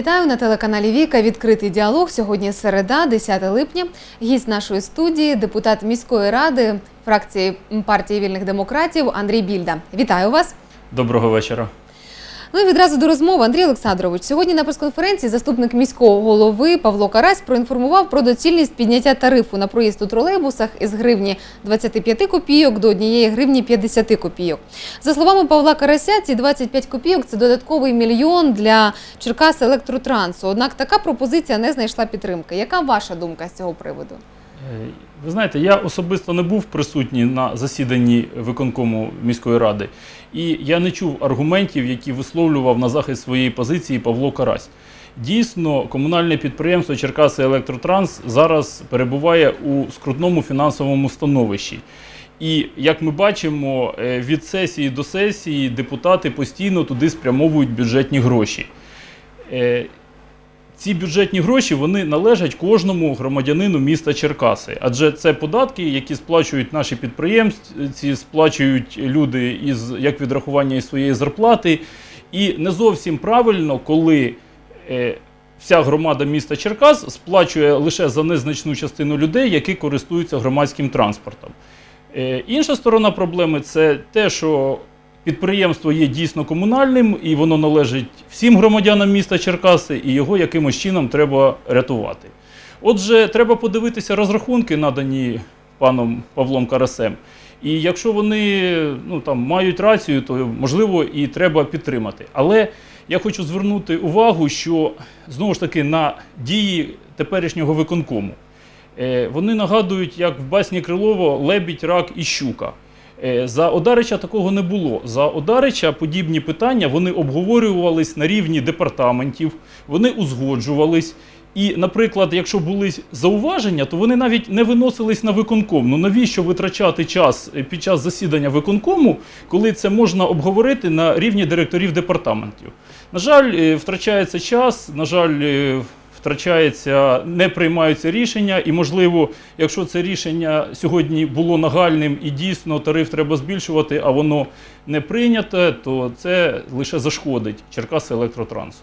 Вітаю на телеканалі Віка. Відкритий діалог. Сьогодні середа, 10 липня. Гість нашої студії, депутат міської ради фракції партії вільних демократів Андрій Більда. Вітаю вас. Доброго вечора. Ну і відразу до розмови. Андрій Олександрович. Сьогодні на прес-конференції заступник міського голови Павло Карась проінформував про доцільність підняття тарифу на проїзд у тролейбусах із гривні 25 копійок до однієї гривні 50 копійок. За словами Павла Карася, ці 25 копійок це додатковий мільйон для Черкас електротрансу. Однак така пропозиція не знайшла підтримки. Яка ваша думка з цього приводу? Е, Ви знаєте, я особисто не був присутній на засіданні виконкому міської ради, і я не чув аргументів, які висловлював на захист своєї позиції Павло Карась. Дійсно, комунальне підприємство Черкаси Електротранс зараз перебуває у скрутному фінансовому становищі. І як ми бачимо, е, від сесії до сесії депутати постійно туди спрямовують бюджетні гроші. Ці бюджетні гроші вони належать кожному громадянину міста Черкаси, адже це податки, які сплачують наші підприємці, сплачують люди із як відрахування із своєї зарплати. І не зовсім правильно, коли е, вся громада міста Черкас сплачує лише за незначну частину людей, які користуються громадським транспортом. Е, інша сторона проблеми це те, що Підприємство є дійсно комунальним і воно належить всім громадянам міста Черкаси, і його якимось чином треба рятувати. Отже, треба подивитися розрахунки, надані паном Павлом Карасем. І якщо вони ну, там, мають рацію, то можливо і треба підтримати. Але я хочу звернути увагу, що знову ж таки на дії теперішнього виконкому. Е, Вони нагадують, як в басні Крилова лебідь, рак і щука. Е, За Одарича такого не було. За Одарича подібні питання вони обговорювались на рівні департаментів, вони узгоджувались. І, наприклад, якщо були зауваження, то вони навіть не виносились на виконком. Ну навіщо витрачати час е, під час засідання виконкому, коли це можна обговорити на рівні директорів департаментів? На жаль, е, втрачається час, на жаль, втрачається, не приймаються рішення, і можливо, якщо це рішення сьогодні було нагальним і дійсно тариф треба збільшувати, а воно не прийняте, то це лише зашкодить Черкаси електротрансу.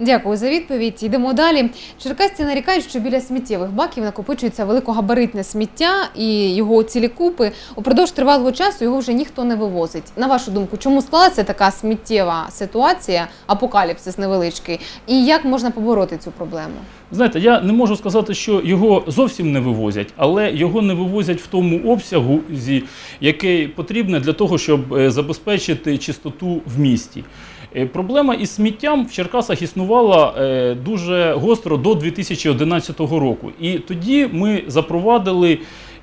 Дякую за відповідь. Йдемо далі. Черкасці нарікають, що біля сміттєвих баків накопичується великогабаритне сміття і його цілі купи. Упродовж тривалого часу його вже ніхто не вивозить. На вашу думку, чому склалася така сміттєва ситуація, апокаліпсис невеличкий, і як можна побороти цю проблему? Знаєте, я не можу сказати, що його зовсім не вивозять, але його не вивозять в тому обсягу, який потрібне для того, щоб е, забезпечити чистоту в місті. Е, Проблема із сміттям в Черкасах існувала е, дуже гостро до 2011 року. І тоді ми запровадили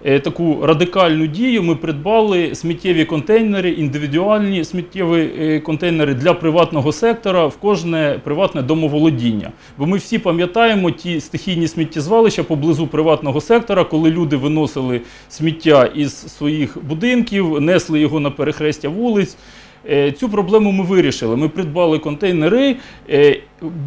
е, таку радикальну дію. Ми придбали сміттєві контейнери, індивідуальні сміттєві контейнери для приватного сектора в кожне приватне домоволодіння. Бо ми всі пам'ятаємо ті стихійні сміттєзвалища поблизу приватного сектора, коли люди виносили сміття із своїх будинків, несли його на перехрестя вулиць. Е, Цю проблему ми вирішили. Ми придбали контейнери. Е,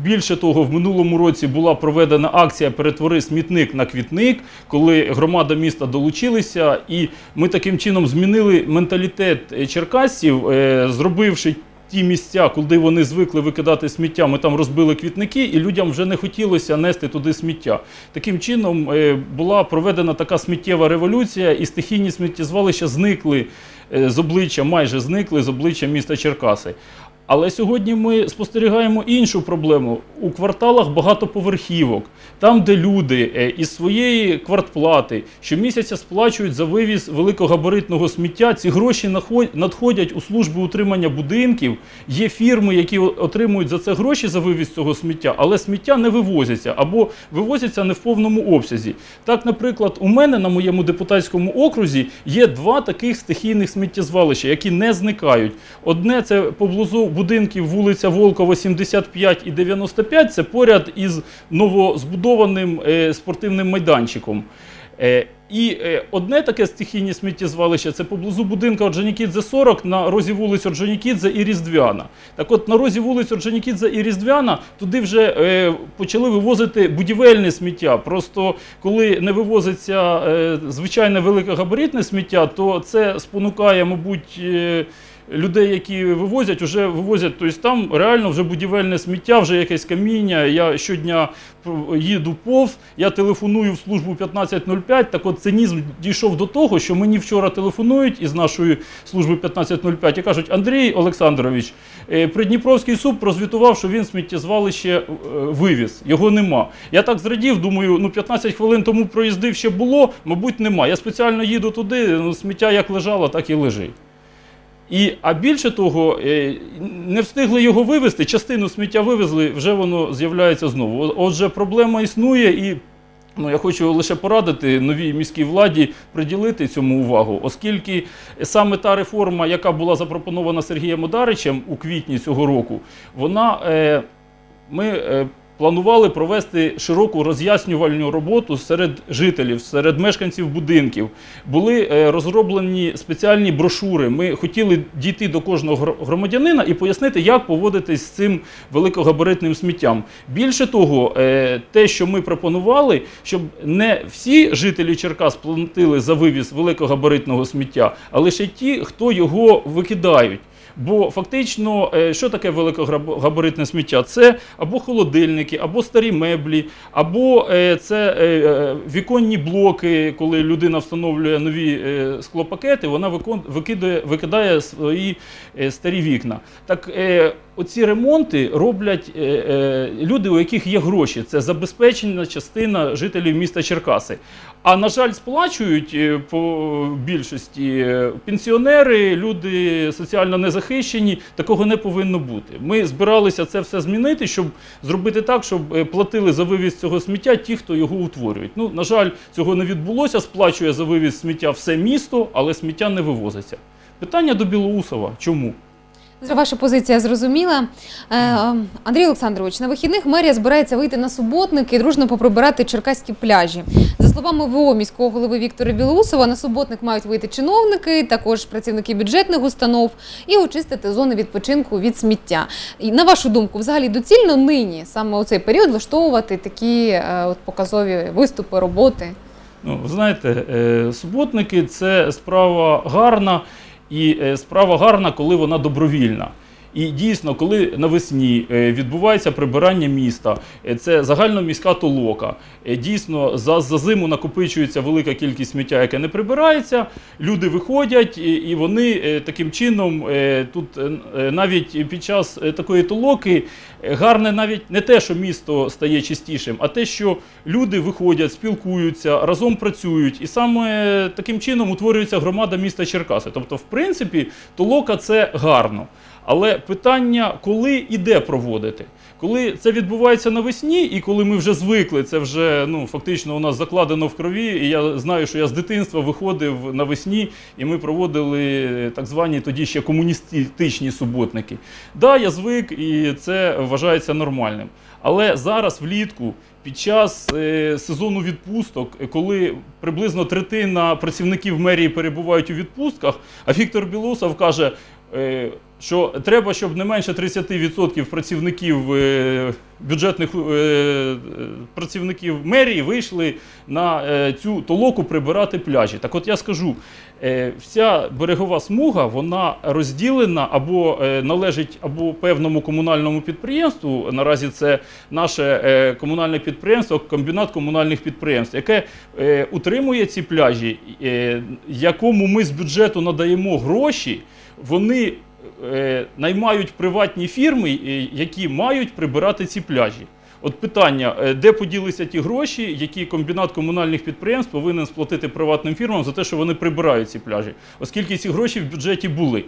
Більше того, в минулому році була проведена акція Перетвори смітник на квітник, коли громада міста долучилися, і ми таким чином змінили менталітет е, черкасців, е, зробивши. Ті місця, куди вони звикли викидати сміття, ми там розбили квітники, і людям вже не хотілося нести туди сміття. Таким чином була проведена така сміттєва революція, і стихійні сміттєзвалища зникли з обличчя, майже зникли з обличчя міста Черкаси. Але сьогодні ми спостерігаємо іншу проблему. У кварталах багатоповерхівок, там, де люди е, із своєї квартплати щомісяця сплачують за вивіз великогабаритного сміття, ці гроші надходять у службу утримання будинків. Є фірми, які отримують за це гроші за вивіз цього сміття, але сміття не вивозяться або вивозяться не в повному обсязі. Так, наприклад, у мене на моєму депутатському окрузі є два таких стихійних сміттєзвалища, які не зникають. Одне це поблизу будинків вулиця Волкова, 75 і 95, це поряд із новозбудованим е, спортивним майданчиком. Е, І е, одне таке стихійне сміттєзвалище це поблизу будинка Орджонікідзе 40 на розі вулиць Орджонікідзе і Різдвяна. Так от на розі вулиць Орджонікідзе і Різдвяна туди вже е, почали вивозити будівельне сміття. Просто коли не вивозиться е, звичайне великогабаритне сміття, то це спонукає, мабуть. Е, людей, які вивозять, вже вивозять, тобто там реально вже будівельне сміття, вже якесь каміння. Я щодня їду повз, я телефоную в службу 1505. Так от цинізм дійшов до того, що мені вчора телефонують із нашої служби 1505 і кажуть, Андрій Олександрович, е, Придніпровський суд прозвітував, що він сміттєзвалище е, вивіз. Його нема. Я так зрадів, думаю, ну 15 хвилин тому проїздив ще було, мабуть, нема. Я спеціально їду туди, ну, сміття як лежало, так і лежить. І, а більше того, е, не встигли його вивезти, частину сміття вивезли, вже воно з'являється знову. Отже, проблема існує і. Ну, я хочу лише порадити новій міській владі приділити цьому увагу, оскільки саме та реформа, яка була запропонована Сергієм Одаричем у квітні цього року, вона е, ми е, планували провести широку роз'яснювальну роботу серед жителів, серед мешканців будинків. Були е, розроблені спеціальні брошури. Ми хотіли дійти до кожного громадянина і пояснити, як поводитись з цим великогабаритним сміттям. Більше того, е, те, що ми пропонували, щоб не всі жителі Черкас платили за вивіз великогабаритного сміття, а лише ті, хто його викидають. Бо фактично, е, що таке великогабаритне сміття? Це або холодильники, або старі меблі, або е, це е, е, віконні блоки, коли людина встановлює нові склопакети, вона викидує викидає, свої старі вікна. Так оці ремонти роблять люди, у яких є гроші. Це забезпечена частина жителів міста Черкаси. А на жаль, сплачують е, по більшості пенсіонери, люди соціально незахищені. Такого не повинно бути. Ми збиралися це все змінити, щоб зробити так, щоб е, платили за вивіз цього сміття ті, хто його утворюють. Ну, на жаль, цього не відбулося. Сплачує за вивіз сміття все місто, але сміття не вивозиться. Питання до Білоусова. Чому? Ваша позиція зрозуміла. Е, Андрій Олександрович, на вихідних мерія збирається вийти на суботники і дружно поприбирати черкаські пляжі. За словами ВО міського голови Віктора Білоусова, на суботник мають вийти чиновники, також працівники бюджетних установ і очистити зони відпочинку від сміття. І на вашу думку, взагалі доцільно нині саме у цей період влаштовувати такі е, от показові виступи, роботи? Ну, знаєте, е, суботники це справа гарна, і е, справа гарна, коли вона добровільна. І дійсно, коли навесні е, відбувається прибирання міста, е, це загальноміська толока. е, Дійсно, за, за зиму накопичується велика кількість сміття, яке не прибирається. Люди виходять, і, вони таким чином тут навіть під час такої толоки гарне навіть не те, що місто стає чистішим, а те, що люди виходять, спілкуються, разом працюють, і саме таким чином утворюється громада міста Черкаси. Тобто, в принципі, толока це гарно. Але питання, коли і де проводити? Коли це відбувається навесні, і коли ми вже звикли, це вже ну фактично у нас закладено в крові. І я знаю, що я з дитинства виходив навесні, і ми проводили так звані тоді ще комуністичні суботники. Да, я звик, і це вважається нормальним. Але зараз влітку, під час е, сезону відпусток, е, коли приблизно третина працівників мерії перебувають у відпустках, а Віктор Білосов каже, е, що треба, щоб не менше 30% працівників е, бюджетних е, е, працівників мерії вийшли на цю толоку прибирати пляжі. Так от я скажу, вся берегова смуга вона розділена або належить або певному комунальному підприємству. Наразі це наше комунальне підприємство, комбінат комунальних підприємств, яке утримує ці пляжі, якому ми з бюджету надаємо гроші. Вони наймають приватні фірми, е, які мають прибирати ці пляжі. От питання, е, де поділися ті гроші, які комбінат комунальних підприємств повинен сплатити приватним фірмам за те, що вони прибирають ці пляжі, оскільки ці гроші в бюджеті були.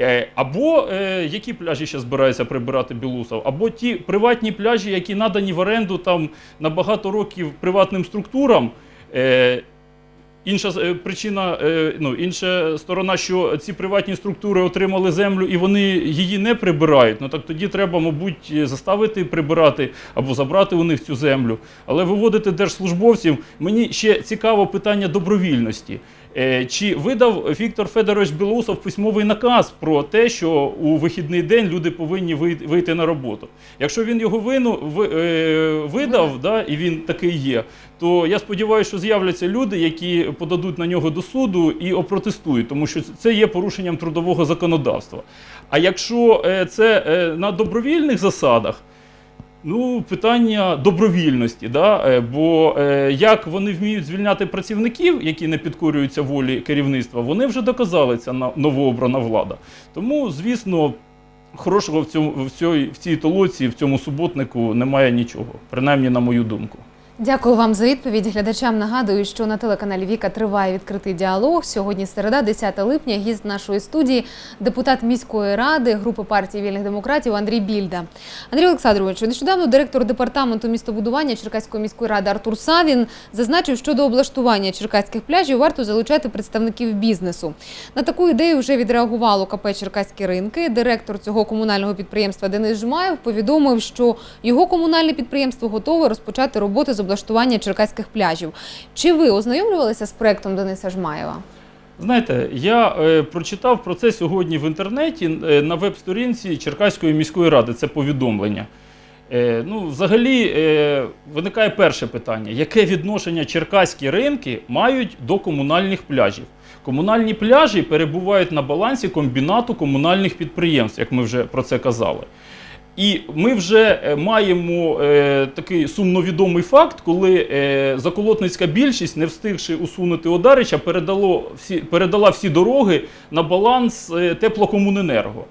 Е, Або е, які пляжі ще збирається прибирати Білусов, або ті приватні пляжі, які надані в оренду там на багато років приватним структурам. Інша е, причина, е, ну інша сторона, що ці приватні структури отримали землю і вони її не прибирають. Ну так тоді треба, мабуть, заставити прибирати або забрати у них цю землю. Але виводити держслужбовців мені ще цікаво питання добровільності. Е, Чи видав Віктор Федорович Білоусов письмовий наказ про те, що у вихідний день люди повинні вий- вийти на роботу? Якщо він його вину е, видав, да, і він такий є, то я сподіваюся, що з'являться люди, які подадуть на нього до суду і опротестують, тому що це є порушенням трудового законодавства. А якщо е, це на добровільних засадах, Ну, питання добровільності, да? е, бо е, як вони вміють звільняти працівників, які не підкорюються волі керівництва, вони вже доказали ця на- новообрана влада. Тому, звісно, хорошого в, цьому, в, цій, в цій толоці, в цьому суботнику немає нічого, принаймні на мою думку. Дякую вам за відповідь. Глядачам нагадую, що на телеканалі Віка триває відкритий діалог. Сьогодні середа, 10 липня. Гість нашої студії, депутат міської ради групи партії вільних демократів Андрій Більда. Андрій Олександрович, нещодавно директор департаменту містобудування Черкаської міської ради Артур Савін зазначив, що до облаштування черкаських пляжів варто залучати представників бізнесу. На таку ідею вже відреагувало КП Черкаські ринки. Директор цього комунального підприємства Денис Жмаєв повідомив, що його комунальне підприємство готове розпочати роботи з облаштування черкаських пляжів. Чи ви ознайомлювалися з проектом Дениса Жмаєва? Знаєте, я е, прочитав про це сьогодні в інтернеті е, на веб-сторінці Черкаської міської ради. Це повідомлення. Е, ну, взагалі е, виникає перше питання: яке відношення черкаські ринки мають до комунальних пляжів? Комунальні пляжі перебувають на балансі комбінату комунальних підприємств, як ми вже про це казали. І ми вже е, маємо е, такий сумновідомий факт, коли е, заколотницька більшість, не встигши усунути Одарича, передало всі, передала всі дороги на баланс е, теплокомуненерго.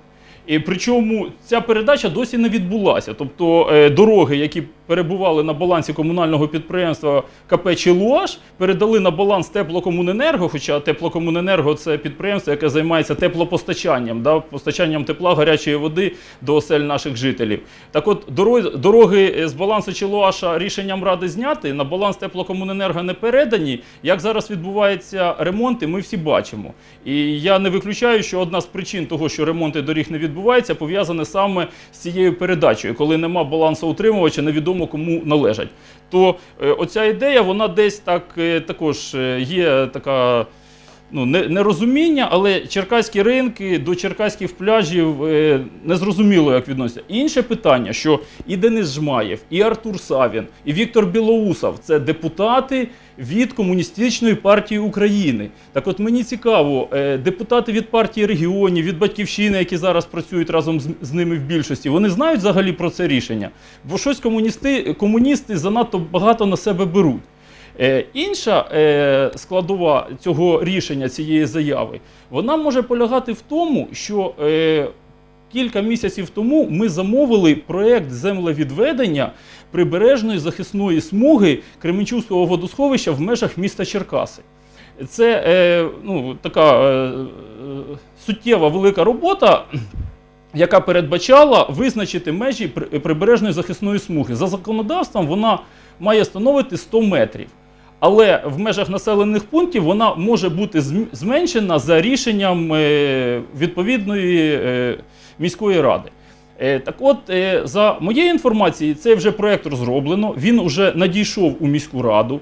Причому ця передача досі не відбулася. Тобто е, дороги, які перебували на балансі комунального підприємства КП «Челуаш», передали на баланс теплокомуненерго, хоча теплокомуненерго це підприємство, яке займається теплопостачанням, да, постачанням тепла, гарячої води до осель наших жителів. Так от дороги, дороги з балансу Челуаша рішенням ради зняти, на баланс теплокомуненерго не передані. Як зараз відбуваються ремонти, ми всі бачимо. І я не виключаю, що одна з причин того, що ремонти доріг не відбуваються, пов'язане саме з цією передачею, коли нема балансу утримувача, невідомо кому належать. То е, оця ідея, вона десь так е, також е, є така. Ну, не- нерозуміння, але черкаські ринки до черкаських пляжів е, незрозуміло, як відносяться. Інше питання, що і Денис Жмаєв, і Артур Савін, і Віктор Білоусов це депутати від Комуністичної партії України. Так от мені цікаво, е, депутати від партії регіонів, від батьківщини, які зараз працюють разом з, з ними в більшості, вони знають взагалі про це рішення. Бо щось комуністи, комуністи занадто багато на себе беруть. Е, інша е, складова цього рішення, цієї заяви, вона може полягати в тому, що е, кілька місяців тому ми замовили проєкт землевідведення прибережної захисної смуги Кременчуцького водосховища в межах міста Черкаси. Це ну, така суттєва велика робота. Яка передбачала визначити межі прибережної захисної смуги. За законодавством вона має становити 100 метрів. Але в межах населених пунктів вона може бути зм- зменшена за рішенням е, відповідної е, міської ради. Е, Так от, за моєю інформацією, цей вже проєкт розроблено, він вже надійшов у міську раду.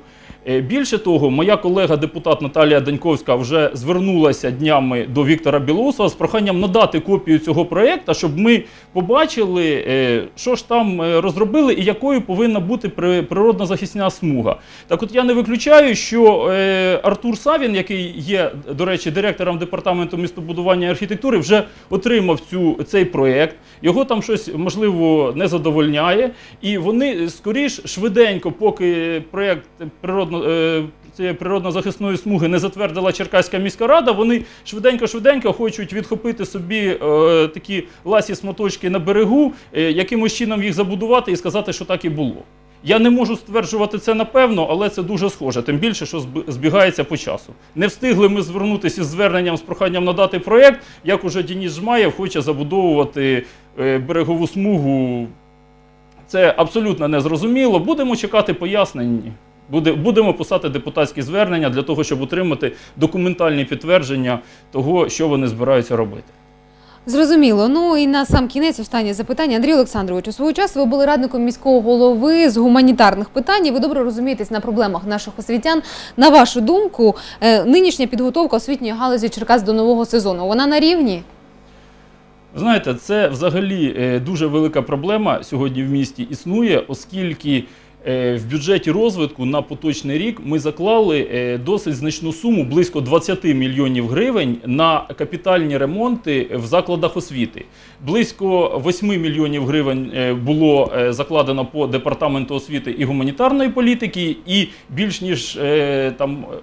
Е, Більше того, моя колега депутат Наталія Даньковська вже звернулася днями до Віктора Білоусова з проханням надати копію цього проєкту, щоб ми побачили, е, що ж там е, розробили і якою повинна бути при- природна захисна смуга. Так от я не виключаю, що Артур Савін, який є, до речі, директором департаменту містобудування і архітектури, вже отримав цю, цей проєкт. Його там щось можливо не задовольняє, і вони скоріш швиденько, поки проєкт природно. Е, цієї природно-захисної смуги не затвердила Черкаська міська рада, вони швиденько-швиденько хочуть відхопити собі е, такі ласі смоточки на берегу, е, якимось чином їх забудувати і сказати, що так і було. Я не можу стверджувати це напевно, але це дуже схоже, тим більше, що збігається по часу. Не встигли ми звернутися із зверненням з проханням надати проєкт, як уже Дініс Жмаєв хоче забудовувати берегову смугу. Це абсолютно незрозуміло. Будемо чекати пояснень. Буде, будемо писати депутатські звернення для того, щоб отримати документальні підтвердження того, що вони збираються робити. Зрозуміло. Ну і на сам кінець останнє запитання. Андрій Олександрович, у свого часу ви були радником міського голови з гуманітарних питань. і Ви добре розумієтесь на проблемах наших освітян. На вашу думку, е, нинішня підготовка освітньої галузі Черкас до нового сезону вона на рівні? Знаєте, це взагалі е, дуже велика проблема сьогодні в місті існує, оскільки в бюджеті розвитку на поточний рік ми заклали е, досить значну суму, близько 20 мільйонів гривень на капітальні ремонти в закладах освіти. Близько 8 мільйонів гривень е, було е, закладено по департаменту освіти і гуманітарної політики, і більш ніж е, там. е,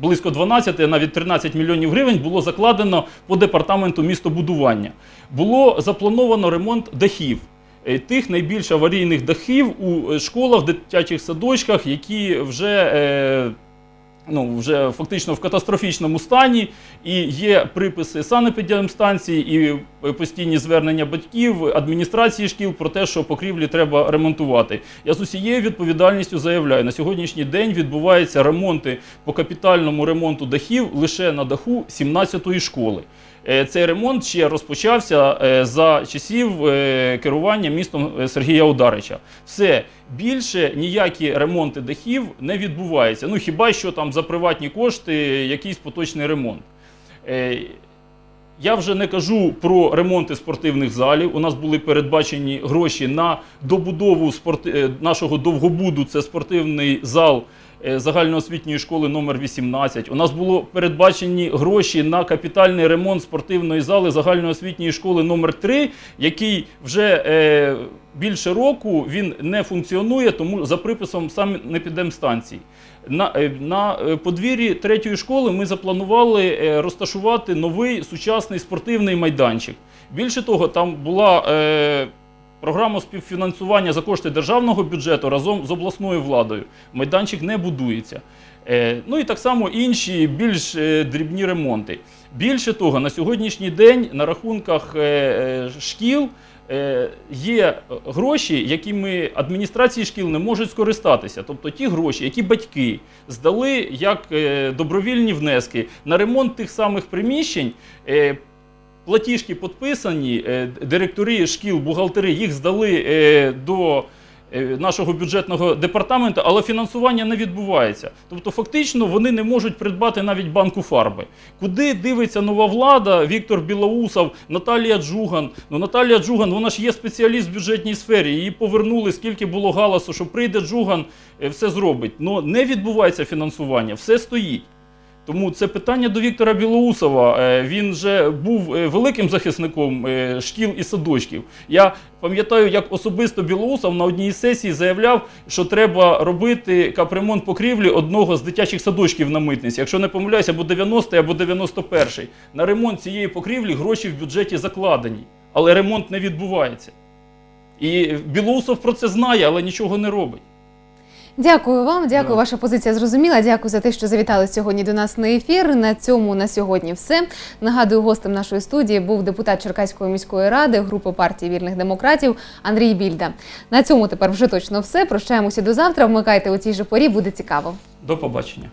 близько 12, а навіть 13 мільйонів гривень було закладено по департаменту містобудування. Було заплановано ремонт дахів. Е, Тих найбільш аварійних дахів у е, школах, дитячих садочках, які вже, е, ну, вже фактично в катастрофічному стані, і є приписи санепідемстанції і постійні звернення батьків, адміністрації шкіл про те, що покрівлі треба ремонтувати. Я з усією відповідальністю заявляю, на сьогоднішній день відбуваються ремонти по капітальному ремонту дахів лише на даху 17-ї школи. Е, Цей ремонт ще розпочався е, за часів е, керування містом Сергія Ударича. Все більше ніякі ремонти дахів не відбуваються. Ну хіба що там за приватні кошти якийсь поточний ремонт. Я вже не кажу про ремонти спортивних залів. У нас були передбачені гроші на добудову спорти... е, нашого довгобуду. Це спортивний зал загальноосвітньої школи номер 18. У нас було передбачені гроші на капітальний ремонт спортивної зали загальноосвітньої школи номер 3 який вже е, більше року він не функціонує, тому за приписом саме станції. На, е, на е, подвір'ї третьої школи ми запланували е, розташувати новий сучасний спортивний майданчик. Більше того, там була е, програма співфінансування за кошти державного бюджету разом з обласною владою. Майданчик не будується. Е, ну і так само інші більш е, дрібні ремонти. Більше того, на сьогоднішній день на рахунках е, шкіл є гроші, якими адміністрації шкіл не можуть скористатися. Тобто ті гроші, які батьки здали як добровільні внески на ремонт тих самих приміщень. Платіжки підписані, е, директори шкіл, бухгалтери їх здали е, до е, нашого бюджетного департаменту, але фінансування не відбувається. Тобто, фактично, вони не можуть придбати навіть банку фарби. Куди дивиться нова влада, Віктор Білоусов, Наталія Джуган. Ну, Наталія Джуган, вона ж є спеціаліст в бюджетній сфері. Її повернули, скільки було галасу, що прийде Джуган, все зробить. Ну не відбувається фінансування, все стоїть. Тому це питання до Віктора Білоусова. Е, Він вже був е, великим захисником е, шкіл і садочків. Я пам'ятаю, як особисто Білоусов на одній із сесій заявляв, що треба робити капремонт покрівлі одного з дитячих садочків на митниці. Якщо не помиляюся, або 90-й, або 91-й. На ремонт цієї покрівлі гроші в бюджеті закладені, але ремонт не відбувається. І Білоусов про це знає, але нічого не робить. Дякую вам, дякую. Да. Ваша позиція зрозуміла. Дякую за те, що завітали сьогодні до нас на ефір. На цьому на сьогодні все. Нагадую, гостем нашої студії був депутат Черкаської міської ради групи партії вільних демократів Андрій Більда. На цьому тепер вже точно все. Прощаємося до завтра. Вмикайте у цій же порі, буде цікаво. До побачення.